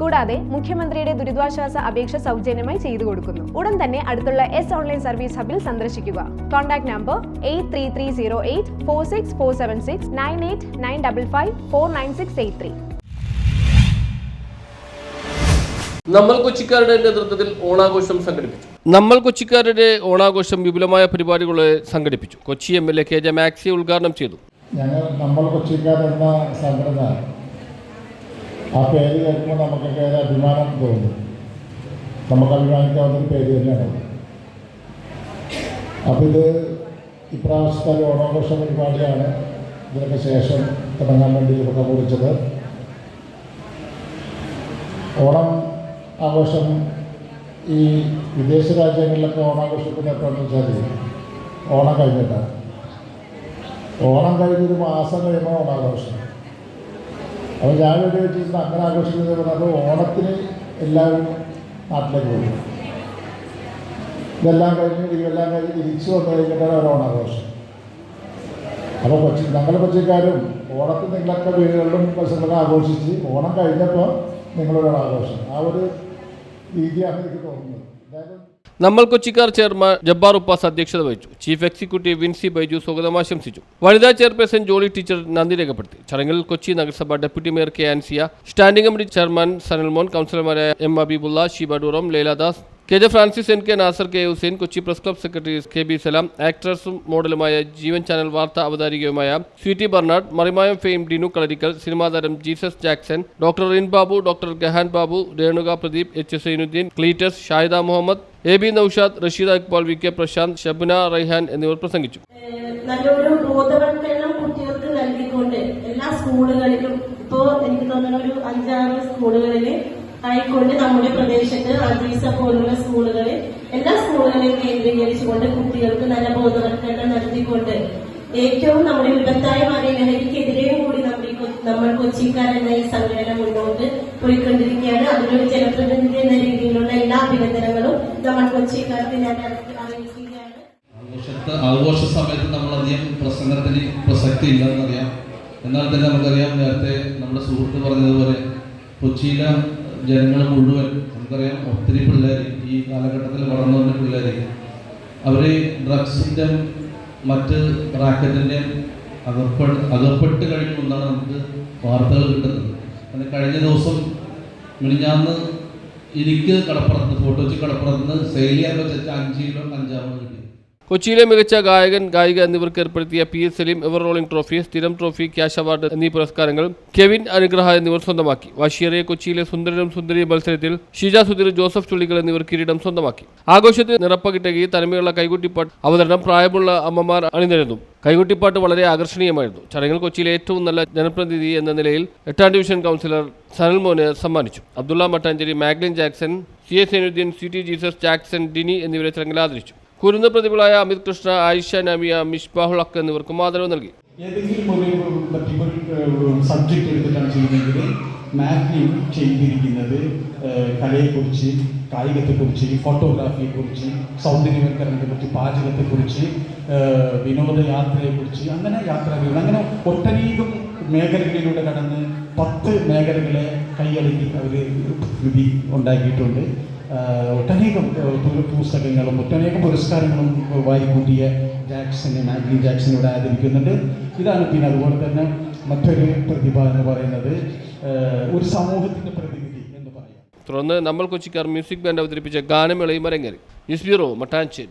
കൂടാതെ മുഖ്യമന്ത്രിയുടെ ദുരിതാശ്വാസ അപേക്ഷ സൗജന്യമായി ചെയ്തു കൊടുക്കുന്നു. ഉടൻ തന്നെ അടുത്തുള്ള എസ് ഓൺലൈൻ സർവീസ് ഹബിൽ സന്ദർശിക്കുക. Contact number eight three three zero eight four six four seven six nine eight nine double five four nine six eight three നമ്മൾ കൊച്ചിക്കാരുടെ നേതൃത്വത്തിൽ ഓണാഘോഷം സംഘടിപ്പിച്ചു. നമ്മൾ കൊച്ചിക്കാരുടെ ഓണാഘോഷം വിപുലമായ പരിപാടികളെ സംഘടിപ്പിച്ചു. Kochi M L A K J Maxi ഉദ്ഘാടനം ചെയ്തു. ഞങ്ങൾ നമ്മൾ കൊച്ചിക്കാരെന്ന സംഘടന ആ പേര് കേൾക്കുമ്പോൾ നമുക്കൊക്കെ ഏറെ അഭിമാനം തോന്നും. നമുക്ക് അഭിമാനിക്കാവുന്ന ഒരു പേര് തന്നെയാണ്. അപ്പോൾ ഇത് ഇപ്രാവശ്യത്തെ ഓണാഘോഷ പരിപാടിയാണ് ഇതിനൊക്കെ ശേഷം തുടങ്ങാൻ വേണ്ടി ഇവിടെ കുറിച്ചത്. ഓണം ആഘോഷം ഈ വിദേശ രാജ്യങ്ങളിലൊക്കെ ഓണാഘോഷത്തിന് എപ്പോഴെന്ന് വെച്ചാൽ ഓണം കഴിഞ്ഞിട്ടാണ്. ഓണം കഴിഞ്ഞൊരു മാസം കഴിയുമ്പോൾ ഓണാഘോഷം. അപ്പോൾ ഞാൻ ഇവിടെ വെച്ചിരുന്ന അങ്ങനെ ആഘോഷിക്കുന്നത് പറഞ്ഞപ്പോൾ ഓണത്തിന് എല്ലാവരും നാട്ടിലേക്ക് പോകും ഇതെല്ലാം കഴിഞ്ഞ് ഇതെല്ലാം കഴിഞ്ഞ് തിരിച്ചു വന്നു കഴിഞ്ഞിട്ടാണ് ഒരു ഓണാഘോഷം. അപ്പോൾ കൊച്ചി ഞങ്ങളുടെ കൊച്ചിക്കാരും ഓണത്തിന് നിങ്ങളൊക്കെ വീടുകളിലും പരിസരങ്ങളൊക്കെ ആഘോഷിച്ച് ഓണം കഴിഞ്ഞപ്പോൾ നിങ്ങളൊരു ആഘോഷം. ആ ഒരു രീതിയാണ് എനിക്ക് തോന്നുന്നത്. എന്തായാലും നമ്മൾ കൊച്ചിക്കാർ ചെയർമാൻ ജബ്ബാർ ഉപ്പാസ് അധ്യക്ഷത വഹിച്ചു. ചീഫ് എക്സിക്യൂട്ടീവ് വിൻസി ബൈജു സ്വാഗതം ആശംസിച്ചു. വനിതാ ചെയർപേഴ്സൺ ജോളി ടീച്ചർ നന്ദി രേഖപ്പെടുത്തി. ചടങ്ങിൽ കൊച്ചി നഗരസഭ deputy mayor K Ansiya standing committee chairman Sanalmon കൗൺസിലർമാരായ M Abeebulla Sheeba Dooram Lailadas K J Francis N K Nasar K Hussain Kochi press club secretary K B Salam ആക്ട്രസും മോഡലുമായ Jeevan channel വാർത്താ അവതാരികയുമായ Sweety Bernard Marimayam fame Dinu Kalarikkal cinema താരം Jesus Jackson doctor Rin Babu doctor Gahan Babu Renuka Pradeep H Sainudheen Cleetus Shahida Muhammad A B Naushad Rasheed Iqbal V K Prashanth Shabna Raihan എന്നിവർ പ്രസംഗിച്ചു. എല്ലാ സ്കൂളുകളിലും ഇപ്പോ എനിക്ക് തോന്നുന്ന ഒരു അഞ്ചാറ് സ്കൂളുകളിൽ ആയിക്കൊണ്ട് നമ്മുടെ പ്രദേശത്ത് അജീസ പോലുള്ള സ്കൂളുകളിൽ എല്ലാ സ്കൂളുകളെയും കേന്ദ്രീകരിച്ചുകൊണ്ട് കുട്ടികൾക്ക് നല്ല ബോധവൽക്കരണം നടത്തിക്കൊണ്ട് ഏറ്റവും നമ്മുടെ വിപത്തായ മാറിയ ലഹരിക്കെതിരെയും കൂടി നമ്മുടെ നമ്മൾ കൊച്ചിക്കാർ എന്ന ഈ സംഘടന മുന്നോട്ട് പോയിക്കൊണ്ടിരിക്കുകയാണ്. അതിനൊരു ജനപ്രതിനിധി എന്ന രീതിയിലുള്ള എല്ലാ അഭിനന്ദനങ്ങളും നമ്മൾ കൊച്ചിക്കാർക്ക് ഞാൻ ആഘോഷ സമയത്ത് നമ്മൾ നമ്മളധികം പ്രസംഗത്തിന് പ്രസക്തി ഇല്ലെന്നറിയാം. എന്നാൽ തന്നെ നമുക്കറിയാം നേരത്തെ നമ്മുടെ സുഹൃത്ത് പറഞ്ഞതുപോലെ കൊച്ചിയിലെ ജനങ്ങൾ മുഴുവൻ നമുക്കറിയാം ഒത്തിരി പിള്ളേർ ഈ കാലഘട്ടത്തിൽ വളർന്നു വന്ന പിള്ളേർ അവർ ഡ്രഗ്സിന്റെ മറ്റ് റാക്കറ്റിന്റെ അകപ്പെട്ട് അകപ്പെട്ട് കഴിഞ്ഞു എന്നാണ് നമുക്ക് വാർത്തകൾ കിട്ടുന്നത്. അങ്ങനെ കഴിഞ്ഞ ദിവസം മിനിഞ്ഞാന്ന് എനിക്ക് കടപ്പുറത്ത് ഫോട്ടോ വെച്ച് കടപ്പുറത്ത് സെയിൽ ചെയ്യാൻ വെച്ച അഞ്ച് കിലോ കഞ്ചാവ് കിട്ടിയത്. കൊച്ചിയിലെ മികച്ച ഗായകൻ ഗായിക എന്നിവർക്ക് ഏർപ്പെടുത്തിയ P S Saleem ever rolling trophy സ്ഥിരം ട്രോഫി ക്യാഷ് അവാർഡ് എന്നീ പുരസ്കാരങ്ങൾ കെവിൻ അനുഗ്രഹ എന്നിവർ സ്വന്തമാക്കി. വാശിയേറിയ കൊച്ചിയിലെ സുന്ദരനും സുന്ദരി മത്സരത്തിൽ ഷീജ സുധീർ ജോസഫ് ചുള്ളികൾ എന്നിവർ കിരീടം സ്വന്തമാക്കി. ആഘോഷത്തിൽ നിറപ്പകിട്ടകി തനിമയുള്ള കൈകുട്ടിപ്പാട്ട് അവതരണം പ്രായമുള്ള അമ്മമാർ അണിനിരന്നു. കൈകുട്ടിപ്പാട്ട് വളരെ ആകർഷണീയമായിരുന്നു. ചടങ്ങിൽ കൊച്ചിയിലെ ഏറ്റവും നല്ല ജനപ്രതിനിധി എന്ന നിലയിൽ എട്ടാം ഡിവിഷൻ കൗൺസിലർ സനൽ മോന് സമ്മാനിച്ചു. Abdulla Mattancherry Maglin Jackson C S Sainudheen C T Jesus Jackson Dini എന്നിവരെ ചടങ്ങിൽ ആദരിച്ചു. കുരുന്ന പ്രതിഭകളായ അമിത് കൃഷ്ണ ആയിഷ നമിയ മിഷ്ബാഹുൾ ഹക്ക് എന്നിവർക്കും ആദരവ് നൽകി. ഏതെങ്കിലും ഒരു സബ്ജക്റ്റ് ചെയ്തിരിക്കുന്നത് കലയെക്കുറിച്ച് കായികത്തെക്കുറിച്ച് ഫോട്ടോഗ്രാഫിയെക്കുറിച്ച് സൗന്ദര്യവൽക്കരണത്തെക്കുറിച്ച് പാചകത്തെക്കുറിച്ച് വിനോദയാത്രയെക്കുറിച്ച് അങ്ങനെ യാത്രകൾ അങ്ങനെ ഒട്ടനേകം മേഖലകളിലൂടെ കടന്ന് പത്ത് മേഖലകളെ കൈയടക്കി അവർ വിധി ഉണ്ടാക്കിയിട്ടുണ്ട്. ഒട്ടനേകം പുസ്തകങ്ങളും ഒട്ടനേകം പുരസ്കാരങ്ങളും വാരിക്കൂട്ടിയ ജാക്സനെ മാഗ്ലി ജാക്സനോട് ആദരിക്കുന്നുണ്ട്. ഇതാണ് പിന്നെ അതുപോലെ തന്നെ മറ്റൊരു പ്രതിഭ എന്ന് പറയുന്നത്. ഒരു സമൂഹത്തിന്റെ പ്രതിനിധി എന്ന് പറയാം. തുടർന്ന് നമ്മൾ കൊച്ചിക്കാർ മ്യൂസിക് ബാൻഡ് അവതരിപ്പിച്ച ഗാനമേളയും അരങ്ങേറി ന്യൂസ് ബ്യൂറോ മട്ടാഞ്ചേരി.